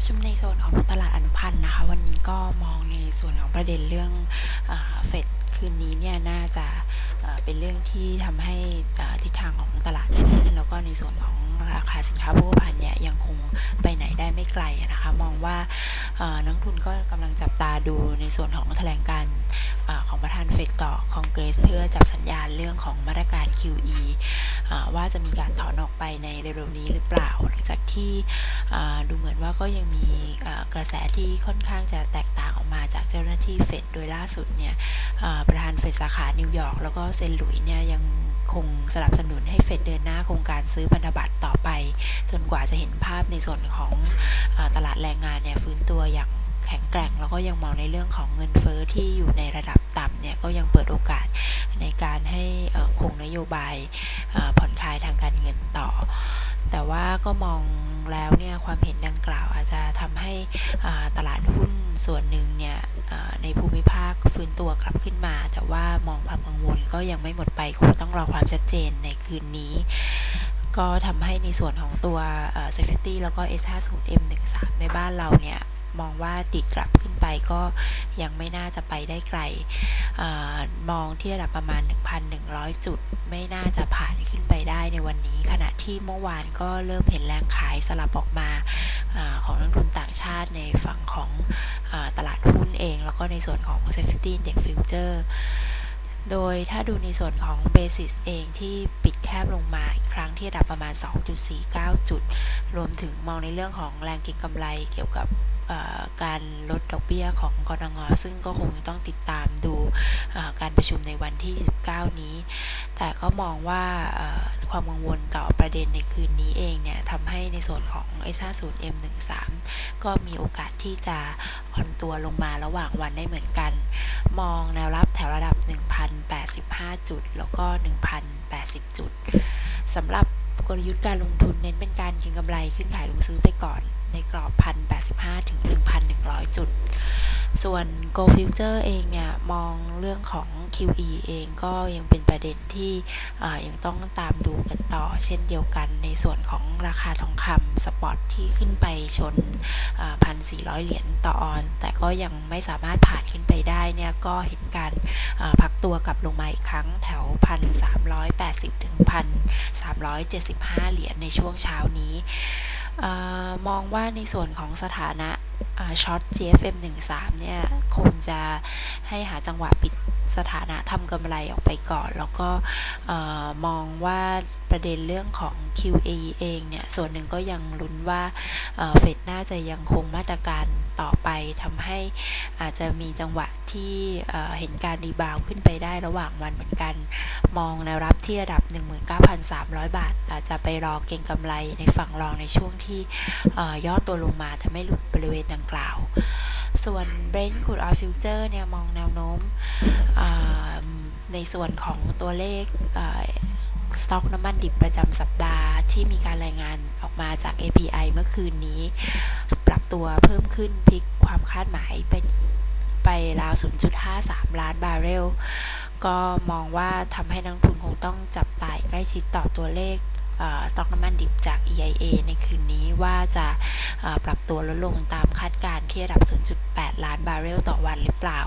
ประชุมในโซนของตลาดอนุพันธ์นะคะ วันนี้ก็มองในส่วนของประเด็นเรื่องเฟดคืนนี้เนี่ยน่าจะเป็นเรื่องที่ทำให้ทิศทางของตลาดแล้วก็ในส่วนของราคาสินค้าโภคภัณฑ์เนี่ยยังคงไปไหนได้ไม่ไกลนะคะ มองว่านักทุนก็กำลังจับตาดูในส่วนของแถลงการ ของประธานเฟดต่อคอนเกรสเพื่อจับสัญญาณเรื่องของมาตรการ QE ว่าจะมีการถอนออกไปในเร็วๆนี้หรือเปล่า หลังจากที่ดูเหมือนว่าก็ยังมีกระแสที่ค่อนข้างจะแตกต่างออกมาจากเจ้าหน้าที่เฟดโดยล่าสุดเนี่ยประธานเฟดสาขานิวยอร์กแล้วก็เซนหลุยเนี่ยยังคงสนับสนุนให้เฟดเดินหน้าโครงการซื้อพันธบัตรต่อไป จนกว่าจะเห็นภาพในส่วนของอตลาดแรงงานเนี่ยฟื้นตัวอย่าง แข็งแกร่ง แล้วก็ยังมองในเรื่องของเงินเฟอ้อที่อยู่ในระดับต่ำเนี่ยก็ยังเปิดโอกาสในการให้คงนโยบายผ่อนคลายทางการเงินต่อ แต่ว่าก็มองแล้วเนี่ยความเห็นดังกล่าวอาจจะทำให้ตลาดหุ้นส่วนหนึ่งเนี่ยในภูมิภาคฟื้นตัวกลับขึ้นมา แต่ว่ามองความกังวลก็ยังไม่หมดไปคงต้องรอความชัดเจนในคืนนี้ ก็ทำให้ในส่วนของตัว Safety แล้วก็ S50 M13 ในบ้านเราเนี่ย มองว่าดิดกลับขึ้นไปก็ยังไม่น่าจะไปได้ไกลอมองที่ระดับประมาณ 1,100 จุด ไม่น่าจะผ่านขึ้นไปได้ในวันนี้ ขณะที่เมื่อวานก็เริ่มเห็นแรงขายสลับออกมาอของนักทุนต่างชาติในฝั่งของอตลาดหุ้นเอง แล้วก็ในส่วนของ Safety Index Future โดยถ้าดูในส่วนของ Basis เองที่ปิดแคบลงมาอีกครั้งที่ระดับประมาณ 2.49 จุด รวมถึงมองในเรื่องของแรงก็งกำไรเกี่ยวกับ การลดดอกเบี้ยของกรงงซึ่งก็คงต้องติดตามดูการประชุมในวันที่ 29 นี้ แต่ก็มองว่าความกังวลต่อประเด็นในคืนนี้เองเนี่ยทำให้ในส่วนของ S50 M13 ก็มีโอกาสที่จะอ่อนตัวลงมาระหว่างวันได้เหมือนกัน มองแนวรับแถวระดับ 1,085 จุด แล้วก็ 1,080 จุดสำหรับกลยุทธ์การลงทุนเน้นเป็นการเก็งกำไรขึ้นขายลงซื้อไปก่อนในกรอบ 1,085ถึง จุด ส่วน Go Future เองเนี่ย มองเรื่องของ QE เองก็ยังเป็นประเด็นที่ยังต้องตามดูกันต่อ เช่นเดียวกันในส่วนของราคาทองคำสปอตที่ขึ้นไปชน 1,400 เหรียญต่อออน แต่ก็ยังไม่สามารถผ่านขึ้นไปได้เนี่ยก็เห็นการพักตัวกลับลงมาอีกครั้งแถว 1,380 ถึง 1,375 เหรียญในช่วงเช้านี้ มองว่าในส่วนของสถานะ ช็อต GFM 13เนี่ยคงจะให้หาจังหวะปิด สถานะทำกำไรออกไปก่อน แล้วก็มองว่าประเด็นเรื่องของ QE เองเนี่ย ส่วนหนึ่งก็ยังลุ้นว่าเฟดน่าจะยังคงมาตรการต่อไปทำให้อาจจะมีจังหวะที่เห็นการรีบาวขึ้นไปได้ระหว่างวันเหมือนกัน มองแนวรับที่ระดับ 19,300 บาท อาจจะไปรอเก็งกำไรในฝั่งรองในช่วงที่ย่อตัวลงมาทำให้หลุดบริเวณดังกล่าว ส่วน Brent Crude Oil Future เนี่ยมองแนวโน้มในส่วนของตัวเลขสต็อกน้ำมันดิบประจำสัปดาห์ที่มีการรายงานออกมาจาก API เมื่อคืนนี้ ปรับตัวเพิ่มขึ้นพลิกความคาดหมายเป็นไปราว 0.53 ล้านบาร์เรล ก็มองว่าทำให้นักทุนคงต้องจับตายใกล้ชิดต่อตัวเลข สต็อกน้ำมันดิบจาก EIA ในคืนนี้ว่าจะปรับตัวลดลงตามคาดการณ์ที่ระดับ 0.8 ล้านบาร์เรลต่อวันหรือเปล่า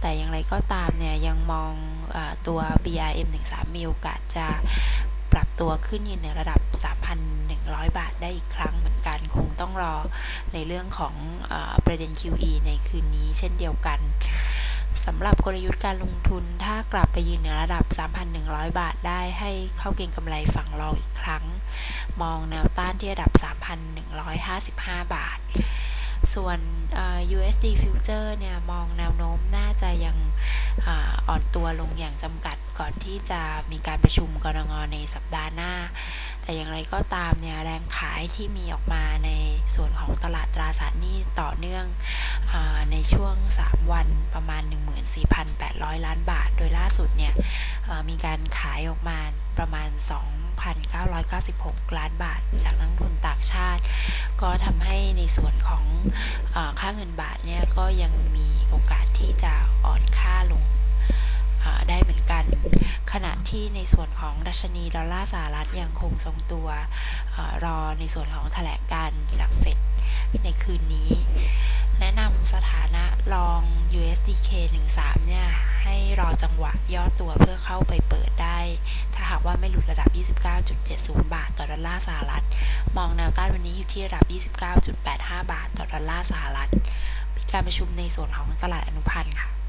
แต่อย่างไรก็ตามเนี่ยยังมองอตัว BRM 13มีโอกาสจะปรับตัวขึ้นยืนในระดับ 3,100 บาทได้อีกครั้งเหมือนกัน คงต้องรอในเรื่องของอประเด็น QE ในคืนนี้เช่นเดียวกัน สำหรับกลยุทธ์การลงทุนถ้ากลับไปยืนเหนือระดับ 3,100 บาทได้ให้เข้าเก็งกำไรฝั่งรองอีกครั้ง มองแนวต้านที่ระดับ 3,155 บาท ส่วน USD Future เนี่ยมองแนวโน้มน่าจะยังอ่อนตัวลงอย่างจำกัดก่อนที่จะมีการประชุมกรงงในสัปดาห์หน้า แต่อย่างไรก็ตามเนี่ยแรงขายที่มีออกมาในส่วนของตลาดตราสารหนี้ต่อเนื่อง ในช่วง 3 วันประมาณ 14,800 ล้านบาท โดยล่าสุดเนี่ยมีการขายออกมาประมาณ 2,996 ล้านบาท จากนักทุนต่างชาติ ก็ทำให้ในส่วนของอค่าเงินบาทเนี่ยก็ยังมีโอกาสที่จะอ่อนค่าลงได้เหมือนกัน ขณะที่ในส่วนของดัชนีดอลลาร์สหรัฐยังคงทรงตัวออรอในส่วนของแถลงการจากเฟดในคืนนี้ แนะนำสถานะลอง USDK 13 เนี่ย ให้รอจังหวะย่อตัวเพื่อเข้าไปเปิดได้ ถ้าหากว่าไม่หลุดระดับ 29.70 บาทต่อดอลลาร์สหรัฐ มองแนวต้านวันนี้อยู่ที่ระดับ 29.85 บาทต่อดอลลาร์สหรัฐ มีการประชุมในส่วนของตลาดอนุพันธ์ค่ะ